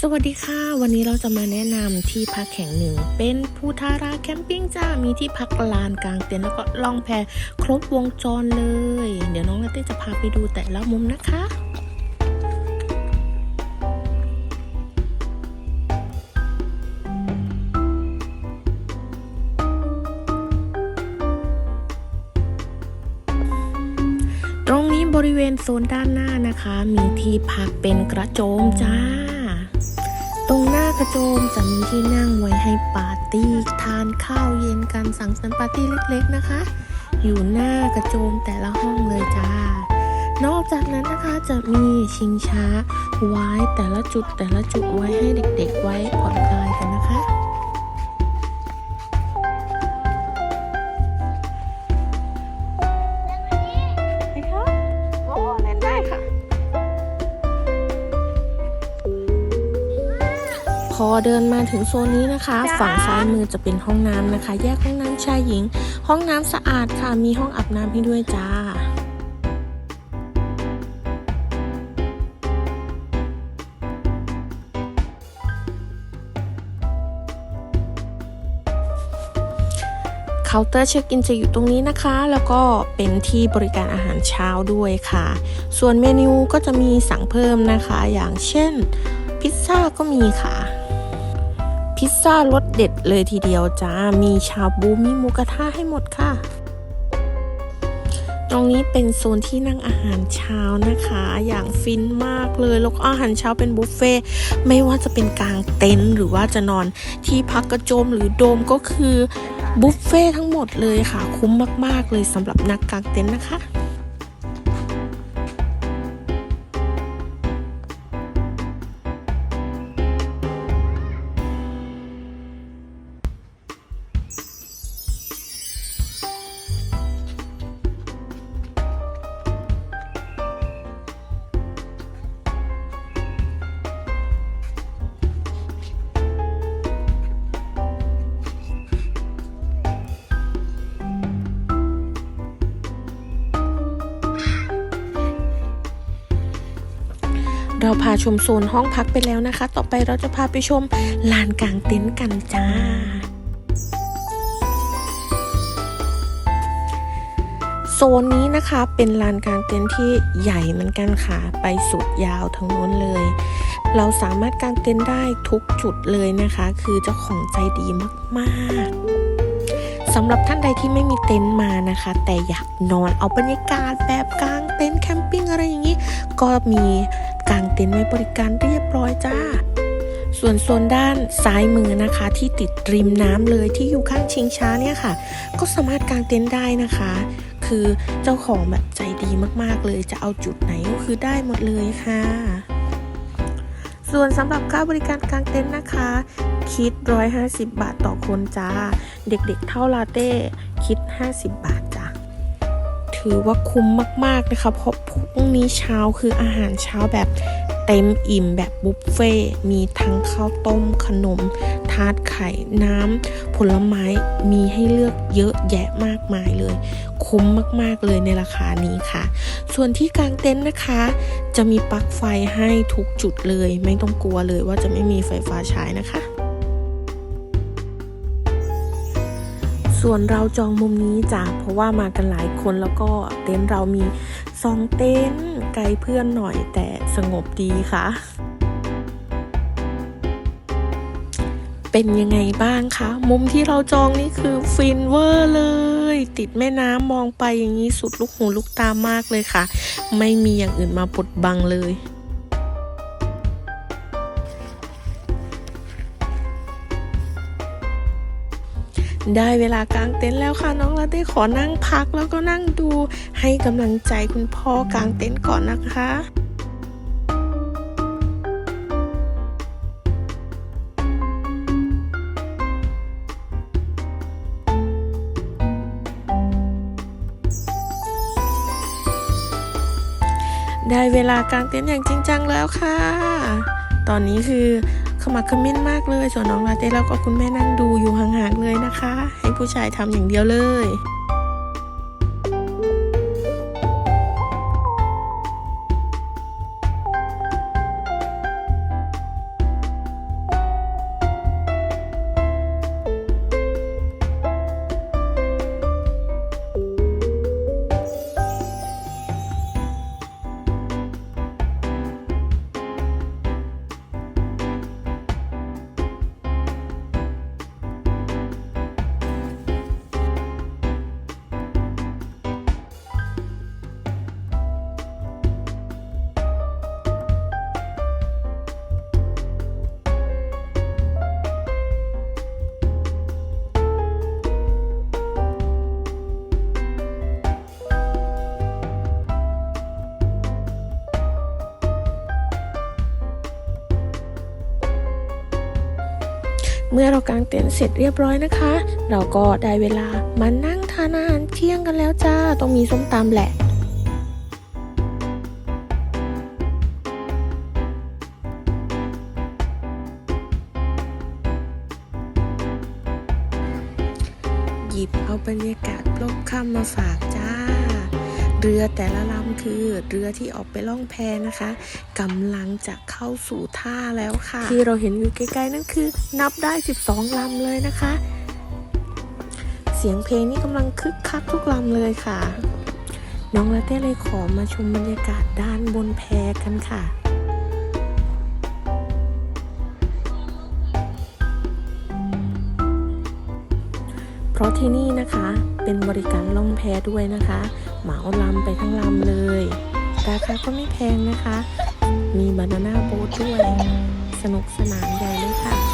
สวัสดีค่ะ วันนี้เราจะมาแนะนำที่พักแห่งหนึ่ง เป็นภูทาราแคมปิ้งจ้ามีที่พักลานกลางเต็นท์แล้วก็ล่องแพครบวงจรเลย เดี๋ยวน้องลาเต้จะพาไปดูแต่ละมุมนะคะตรงนี้บริเวณโซนด้านหน้านะคะ มีที่พักเป็นกระโจมจ้าตรงหน้า กระโจมจะมีที่นั่งไว้ให้ปาร์ตี้ทานข้าวเย็นกันสังสรรค์ปาร์ตี้เล็กๆนะคะ อยู่หน้ากระโจมแต่ละห้องเลยจ้านอกจากนั้นนะคะจะมีชิงช้าไว้แต่ละจุดแต่ละจุดไว้ให้เด็กๆ ไว้ผ่อนคลายกันนะคะ พอเดินมาถึงโซนนี้นะคะ ฝั่งซ้ายมือจะเป็นห้องน้ำนะคะ แยกห้องน้ำชายหญิง ห้องน้ำสะอาดค่ะ มีห้องอาบน้ำให้ด้วยจ้าเคาน์เตอร์เช็คอินจะอยู่ตรงนี้นะคะ แล้วก็เป็นที่บริการอาหารเช้าด้วยค่ะ ส่วนเมนูก็จะมีสั่งเพิ่มนะคะ อย่างเช่น พิซซ่าก็มีค่ะ พิซซ่ารสเด็ดเลยทีเดียวจ้า มีชาบูมีหมูกระทะให้หมดค่ะ ตรงนี้เป็นโซนที่นั่งอาหารเช้านะคะ อย่างฟินมากเลยแล้วก็อาหารเช้าเป็นบุฟเฟ่ต์ไม่ว่าจะเป็นกลางเต็นท์หรือว่าจะนอนที่พักกระโจมหรือโดมก็คือบุฟเฟ่ต์ทั้งหมดเลยค่ะ คุ้มมาก ๆ เลยสำหรับนักกางเต็นท์นะคะ เราพาชมโซนห้องพักไปแล้วนะคะ ต่อไปเราจะพาไปชมลานกลางเต็นท์กันจ้าโซนนี้นะคะเป็นลานกลางเต็นท์ที่ใหญ่เหมือนกันค่ะ ไปสุดยาวทั้งนู้นเลย เราสามารถกางเต็นท์ได้ทุกจุดเลยนะคะ คือเจ้าของใจดีมากๆสำหรับท่านใดที่ไม่มีเต็นท์มานะคะ แต่อยากนอนเอาบรรยากาศแบบกลางเต็นท์แคมปิ้งอะไรอย่างนี้ ก็มี กางเต็นท์ไว้บริการเรียบร้อยจ้า ส่วนโซนด้านซ้ายมือนะคะที่ติดริมน้ำเลยที่อยู่ข้างชิงช้าเนี่ยค่ะ ก็สามารถกางเต็นท์ได้นะคะ คือเจ้าของแบบใจดีมากๆเลยจะเอาจุดไหนก็คือได้หมดเลยค่ะ ส่วนสำหรับค่าบริการกางเต็นท์นะคะ คิด 150 บาทต่อคนจ้า เด็กๆเท่าลาเต้คิด 50 บาทจ้า ถือว่าคุ้มมากๆนะคะ เพราะพรุ่งนี้เช้าคืออาหารเช้าแบบเต็มอิ่มแบบบุฟเฟ่ต์มีทั้งข้าวต้มขนม ทาดไข่น้ำผลไม้มีให้เลือกเยอะแยะมากมายเลย คุ้มมากๆเลยในราคานี้ค่ะ ส่วนที่กลางเต็นท์นะคะ จะมีปลั๊กไฟให้ทุกจุดเลย ไม่ต้องกลัวเลยว่าจะไม่มีไฟฟ้าใช้นะคะ ส่วนเราจองมุมนี้จ้ะเพราะว่ามากันหลายคนแล้วก็เต็นท์เรามีสองเต็นท์ไกลเพื่อนหน่อยแต่สงบดีค่ะ เป็นยังไงบ้างคะ มุมที่เราจองนี่คือฟินเวอร์เลย ติดแม่น้ำมองไปอย่างนี้สุดลูกหูลูกตามากเลยค่ะ ไม่มีอย่างอื่นมาปดบังเลย ได้เวลากางเต็นท์แล้วค่ะน้องลาเต้ขอนั่งพักแล้วก็นั่งดูให้กำลังใจคุณพ่อกางเต็นท์ก่อนนะคะได้เวลากางเต็นท์อย่างจริงจังแล้วค่ะ ตอนนี้คือ ขมักขม้นมากเลย ส่วนน้องลาเต้แล้วก็คุณแม่นั่งดูอยู่ห่างๆเลยนะคะ ให้ผู้ชายทำอย่างเดียวเลย เมื่อเรากางเต็นท์เสร็จเรียบร้อยนะคะ เราก็ได้เวลามานั่งทานอาหารเที่ยงกันแล้วจ้าต้องมีส้มตำแหละหยิบเอาบรรยากาศลบค่ำมาฝากจ้า เรือแต่ละลำ คือเรือที่ออกไปล่องแพนะคะกำลังจะเข้าสู่ท่าแล้วค่ะ ที่เราเห็นอยู่ใกล้ๆนั่นคือ นับได้ 12ลำเลยนะคะ เสียงเพลงนี่กำลังคึกคักทุกลำเลยค่ะ น้องลาเต้เลยขอมาชมบรรยากาศด้านบนแพกันค่ะ เพราะที่นี่นะคะเป็นบริการล่องแพด้วยนะคะ เหมาลำไปทั้งลำเลย ราคาก็ไม่แพงนะคะ มีบานาน่าโบ๊ทด้วย สนุกสนานใหญ่เลยค่ะ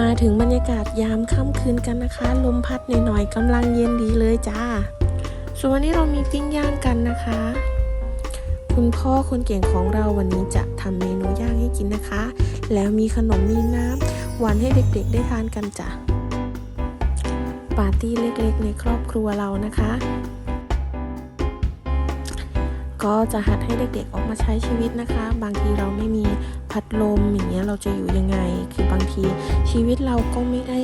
มาถึงบรรยากาศยามค่ำคืนกันนะคะ ลมพัดหน่อยๆกำลังเย็นดีเลยจ้า ส่วนวันนี้เรามีปิ้งย่างกันนะคะ คุณพ่อคนเก่งของเราวันนี้จะทำเมนูย่างให้กินนะคะ แล้วมีขนมมีน้ำหวานให้เด็กๆได้ทานกันจ้ะปาร์ตี้เล็กๆ ในครอบครัวเรานะคะ ก็จะหัดให้เด็กๆออกมาใช้ชีวิตนะคะ บางทีเราไม่มี พัดลมอย่างเงี้ยเราจะอยู่ยังไง คือบางทีชีวิตเราก็ไม่ได้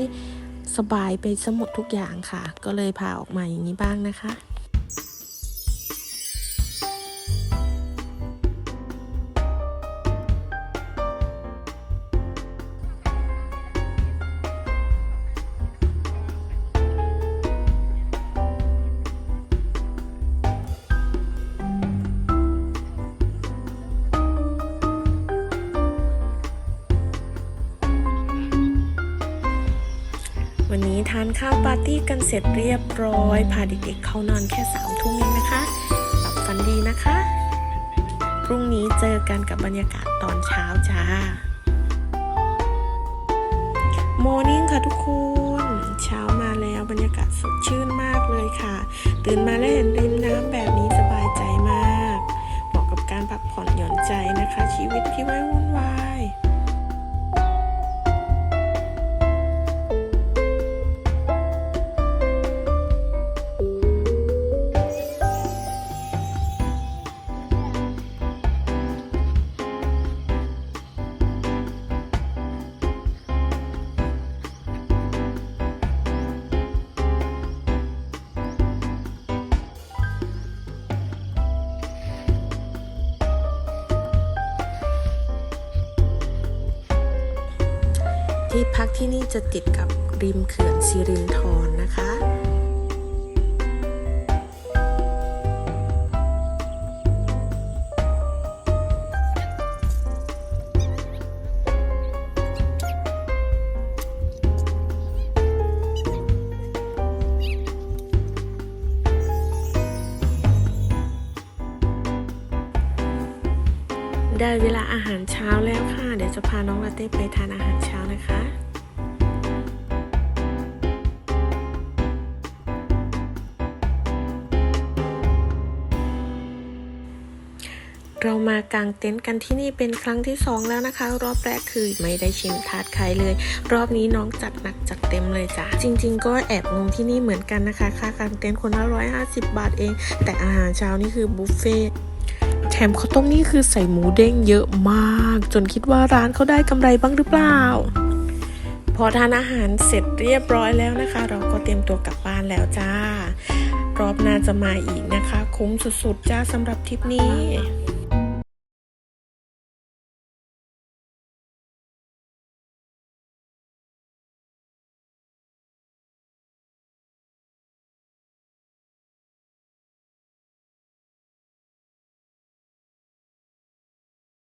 สบายไปสมดทุกอย่างค่ะ ก็เลยพาออกมาอย่างนี้บ้างนะคะ ทานข้าวปาร์ตี้กันเสร็จเรียบร้อยพาเด็กๆเข้านอนแค่สามทุ่มเองนะคะหลับฝันดีนะคะ พรุ่งนี้เจอกันกับบรรยากาศตอนเช้าจ้าโมนิ่งค่ะทุกคนเช้ามาแล้วบรรยากาศสดชื่นมากเลยค่ะ ตื่นมาแล้วเห็นริมน้ำแบบนี้สบายใจมาก เหมาะกับการพักผ่อนหย่อนใจนะคะ ชีวิตที่ไม่วุ่ ที่นี่จะติดกับริมเขื่อนสิรินธรนะคะได้เวลาอาหารเช้าแล้วค่ะ เดี๋ยวจะพาน้องลาเต้ไปทานอาหารเช้านะคะ เรามากางเต็นท์กันที่นี่เป็นครั้งที่สองแล้วนะคะ รอบแรกคือไม่ได้ชิมทาดไข่เลย รอบนี้น้องจัดหนักจัดเต็มเลยจ้ะจริง ๆ ก็แอบงงที่นี่เหมือนกันนะคะ ค่ากางเต็นท์คนละร้อยห้าสิบบาทเอง แต่อาหารเช้านี่คือบุฟเฟ่ต์แถมข้าวต้มนี่คือใส่หมูเด้งเยอะมาก จนคิดว่าร้านเขาได้กำไรบ้างหรือเปล่าพอทานอาหารเสร็จเรียบร้อยแล้วนะคะ เราก็เตรียมตัวกลับบ้านแล้วจ้ารอบหน้าจะมาอีกนะคะ คุ้มสุดๆจ้าสำหรับทริปนี้